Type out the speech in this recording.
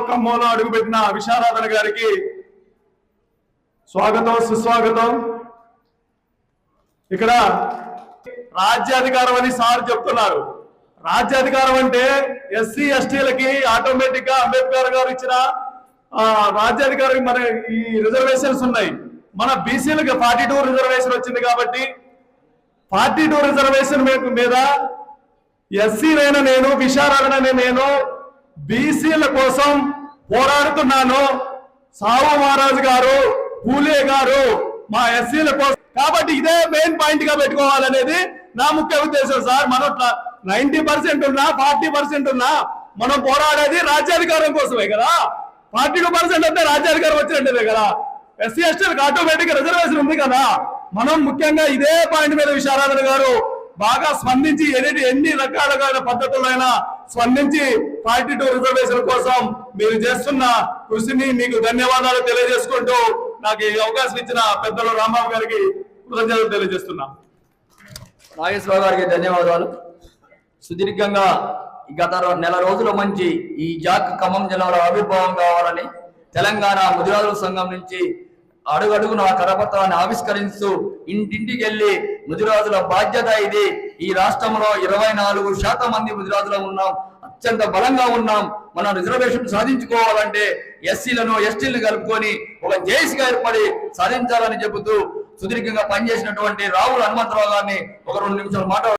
ఖమ్మంలో అడుగుపెట్టిన విశారాధన గారికి స్వాగతం సుస్వాగతం. ఇక్కడ రాజ్యాధికారం అని సార్ చెప్తున్నారు. రాజ్యాధికారం అంటే ఎస్సీ ఎస్టీలకి ఆటోమేటిక్గా అంబేద్కర్ గారు ఇచ్చిన ఆ, రాజ్యాధికారం మన ఈ రిజర్వేషన్స్ ఉన్నాయి. మన బీసీలకు ఫార్టీ టూ రిజర్వేషన్ వచ్చింది కాబట్టి ఫార్టీ టూ రిజర్వేషన్ మీద- ఎస్సీనైనా నేను విశారాధన నేను బీసీల కోసం పోరాడుతున్నాను. సావు మహారాజు గారు పూలే గారు మా ఎస్సీల కోసం. కాబట్టి ఇదే మెయిన్ పాయింట్గా పెట్టుకోవాలనేది నా ముఖ్య ఉద్దేశం సార్. మనం నైన్టీ పర్సెంట్ ఉన్నా ఫార్టీ పర్సెంట్ ఉన్నా మనం పోరాడేది రాజ్యాధికారం కోసమే కదా. ఫార్టీ టూ పర్సెంట్ అంటే రాజ్యాధికారం వచ్చినట్టే కదా. ఎస్సీ ఎస్టీలకు ఆటోమేటిక్ రిజర్వేషన్ ఉంది కదా. మనం ముఖ్యంగా ఇదే పాయింట్ మీద విశారాధన గారు బాగా స్పందించి ఎన్ని ఎన్ని రకాలుగా పద్ధతులైనా స్పందించి ఫార్టీ టూ రిజర్వేషన్ కోసం మీరు చేస్తున్న కృషిని మీకు ధన్యవాదాలు తెలియజేసుకుంటూ నాకు ఈ అవకాశం ఇచ్చిన పెద్దలు రాంబాబు గారికి కృతజ్ఞతలు తెలియజేస్తున్నా. నాగేశ్వర గారికి ధన్యవాదాలు. సుదీర్ఘంగా గత నెల రోజుల మంచి ఈ జాక్ ఖమ్మం జిల్లాలో ఆవిర్భావం కావాలని తెలంగాణ ముదిరాజుల సంఘం నుంచి అడుగడుగున కరపత్రాన్ని ఆవిష్కరిస్తూ ఇంటింటికి వెళ్ళి ముదిరాజుల బాధ్యత ఇది. ఈ రాష్ట్రంలో ఇరవై నాలుగు శాతం మంది గుజరాత్లో ఉన్నాం అత్యంత బలంగా ఉన్నాం. మనం రిజర్వేషన్ సాధించుకోవాలంటే ఎస్సీలను ఎస్టీలను కలుపుకొని ఒక జేసీగా ఏర్పడి సాధించాలని చెబుతూ సుదీర్ఘంగా పనిచేసినటువంటి రాహుల్ హనుమంతరావు గారిని ఒక రెండు నిమిషాలు మాట్లాడు